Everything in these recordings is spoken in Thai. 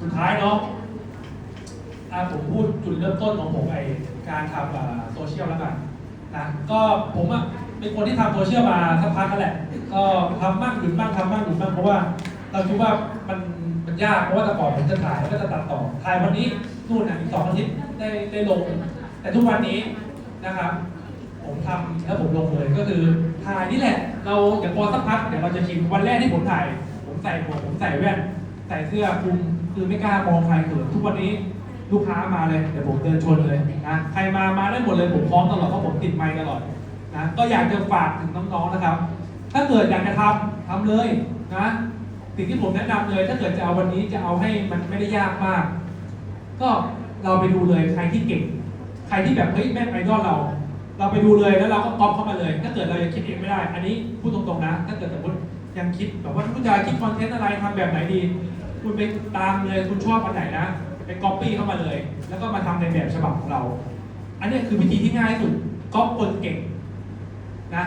สุดท้ายเนาะอะผมพูดจุดเริ่มต้นของผมไอการทำโซเชียลแล้วกันนะก็ผมอะเป็นคนที่ทำโซเชียลมาสักพักกันแหละ ก็ทำบ้างหยุดบ้างทำบ้างหยุดบ้างเพราะว่าเราคิดว่ามันมันยากเพราะว่าแต่ก่อนผมจะถ่ายแล้วก็จะตัดต่อถ่ายวันนี้นู่นนะอีกสองอาทิตย์ได้ได้ลง แต่ทุกวันนี้นะครับ ผมทำแล้วผมลงเลยก็คือถ่ายนี่แหละ เราเดี๋ยวพอสักพักเดี๋ยวเราจะชิมวันแรกที่ผมถ่าย ผมใส่หมวกผมใส่แว่นใส่เสื้อคลุม คือไม่กล้ามองใครเขินทุกวันนี้ลูกค้ามาเลยเดี๋ยวผมเดินชนเลยนะใครมามาได้หมดเลยผมพร้อมตลอดเพราะผมติดไมค์ตลอดนะก็อยากจะฝากถึงน้องๆนะครับ ถ้าเกิดอยากจะทำทำเลยนะสิ่งที่ผมแนะนำเลย ถ้าเกิดจะเอาวันนี้จะเอาให้มันไม่ได้ยากมาก ก็เราไปดูเลยใครที่เก่ง ใครที่แบบเฮ้ยแม่งไอดอลเรา เราไปดูเลยแล้วเราก็ก๊อปเข้ามาเลย ถ้าเกิดเรายังคิดเองไม่ได้ อันนี้พูดตรงๆนะ ถ้าเกิดสมมติยังคิดแบบว่าคุณจะคิดคอนเทนต์อะไรทำแบบไหนดี คุณไปตามเลยคุณชอบอันไหนนะไปก๊อปปี้เข้ามาเลย แล้วก็มาทำในแบบฉบับของเรา อันนี้คือวิธีที่ง่ายที่สุดก๊อปคนเก่งนะ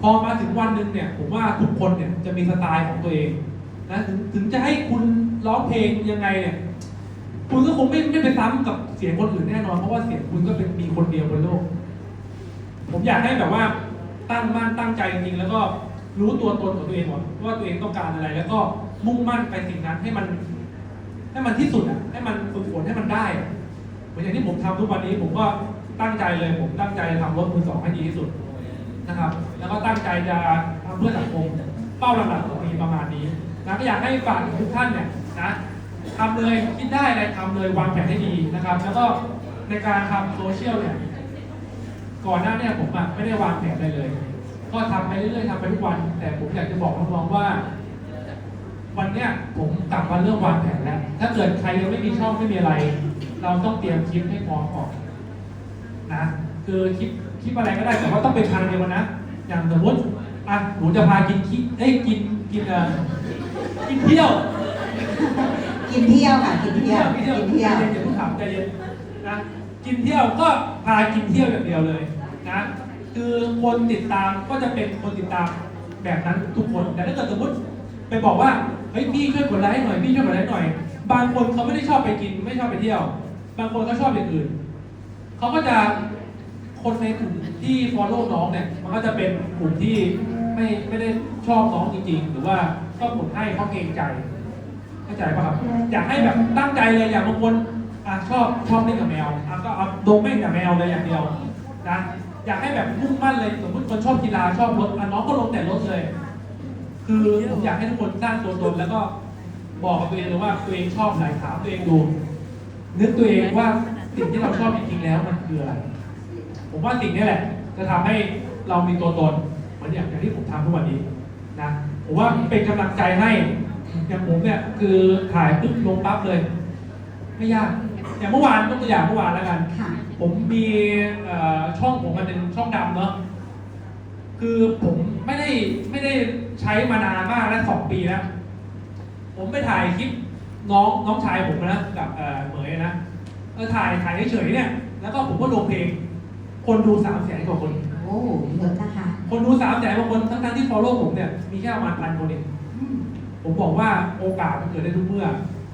พอมาถึงวันหนึ่งเนี่ยผมว่าทุกคนเนี่ยจะมีสไตล์ของตัวเองนะถึงถึงจะให้คุณร้องเพลงยังไงเนี่ยคุณก็คงไม่ไม่ไปซ้ำกับเสียงคนอื่นแน่นอนเพราะว่าเสียงคุณก็เป็นมีคนเดียวบนโลก ผมอยากให้แบบว่าตั้งมั่นตั้งใจจริงๆแล้วก็รู้ตัวตนของตัวเองว่าตัวเองต้องการอะไรแล้วก็ มุ่งมั่นไปสิ่งนั้นให้มัน ให้มันที่สุดอะให้มันฝึกฝนให้มันได้อะเหมือนอย่างที่ผมทำทุกวันนี้ ผมก็ตั้งใจเลย ผมตั้งใจทำรถมือสองให้ดีที่สุดนะครับ แล้วก็ตั้งใจจะทำเพื่อสังคมเป้าหลักๆของมีประมาณนี้นะก็อยากให้ฝากทุกท่านเนี่ยนะทำเลยคิดได้อะไรทำเลยวางแผนให้ดีนะครับ แล้วก็ในการทำโซเชียลเนี่ยก่อนหน้าเนี่ยผมอะไม่ได้วางแผนอะไรเลย ก็ทำไปเรื่อยๆทำไปทุกวัน แต่ผมอยากจะบอกน้องๆว่า วันเนี้ยผมกลับมาเริ่มวางแผนแล้ว ถ้าเกิดใครยังไม่มีช่องไม่มีอะไร เราต้องเตรียมคลิปให้พร้อมก่อนนะคือคลิปคลิปอะไรก็ได้แต่ว่าต้องเป็นทางเดียวกันนะ อย่างสมมติอะหนูจะพากินคลิปเอ้ยกินกินเอ่อกินเที่ยวกินเที่ยวค่ะกินเที่ยวกินเที่ยวกินเที่ยวใจเย็นอย่าเพิ่งถามใจเย็นนะกินเที่ยวก็พากินเที่ยวอย่างเดียวเลยนะคือคนติดตามก็จะเป็นคนติดตามแบบนั้นทุกคน แต่ถ้าเกิดสมมติไปบอกว่า เฮ้ยพี่ช่วยกดไลค์หน่อยพี่ช่วยกดไลค์หน่อย บางคนเขาไม่ได้ชอบไปกิน ไม่ชอบไปเที่ยว บางคนเขาชอบอย่างอื่นเขาก็จะคนในกลุ่มที่ follow น้องเนี่ยมันก็จะเป็นกลุ่มที่ไม่ไม่ได้ชอบน้องจริงๆ หรือว่าก็กดให้เพราะเกรงใจเข้าใจป่ะครับอยากให้แบบตั้งใจเลยอย่างบางคนอะชอบชอบเล่นกับแมวอะก็เอาโดมเล่นกับแมวเลยอย่างเดียวนะอยากให้แบบมุ่งมั่นเลยสมมติคนชอบกีฬาชอบรถอะน้องก็ลงแต่รถเลย คือผมอยากให้ทุกคนสร้างตัวตนแล้วก็บอกกับตัวเองเลยว่าตัวเองชอบไหนถามตัวเองดู นึกตัวเองว่าสิ่งที่เราชอบจริงๆแล้วมันคืออะไร ผมว่าสิ่งนี้แหละ จะทำให้เรามีตัวตนเหมือนอย่างอย่างที่ผมทำทุกวันนี้นะผมว่าเป็นกำลังใจให้อย่างผมเนี่ยคือถ่ายปึ๊บลงปั๊บเลย ไม่ยากอย่างเมื่อวานยกตัวอย่างเมื่อวานแล้วกันค่ะผมมีเอ่อช่องผมมันเป็นช่องดำเนาะ คือผมไม่ได้ไม่ได้ใช้มานานมากแล้วสองปีแล้วผมไปถ่ายคลิปน้องน้องชายผมนะกับเอ่อเหมยนะเออถ่ายถ่ายเฉยๆเนี่ย แล้วก็ผมก็ลงเพลง คนดูสามแสนกว่าคน โอ้เยอะนะคะคนดูสามแสนกว่าคนทั้งๆที่ follow ผมเนี่ยมีแค่ประมาณพันคนเองอืมผมบอกว่าโอกาสมันเกิดได้ทุกเมื่อ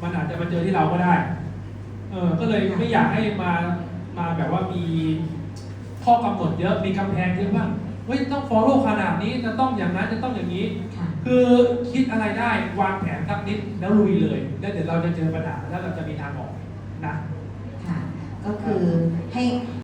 มันอาจจะมาเจอที่เราก็ได้ เออก็เลยไม่อยากให้มามาแบบว่ามีข้อกำหนดเยอะมีกำแพงเยอะว่า เฮ้ยต้อง follow ขนาดนี้จะต้องอย่างนั้นจะต้องอย่างนี้ค่ะคือคิดอะไรได้วางแผนสักนิดแล้วลุยเลย แล้วเดี๋ยวเราจะเจอปัญหาแล้วเราจะมีทางออกนะ ค่ะ ก็คือ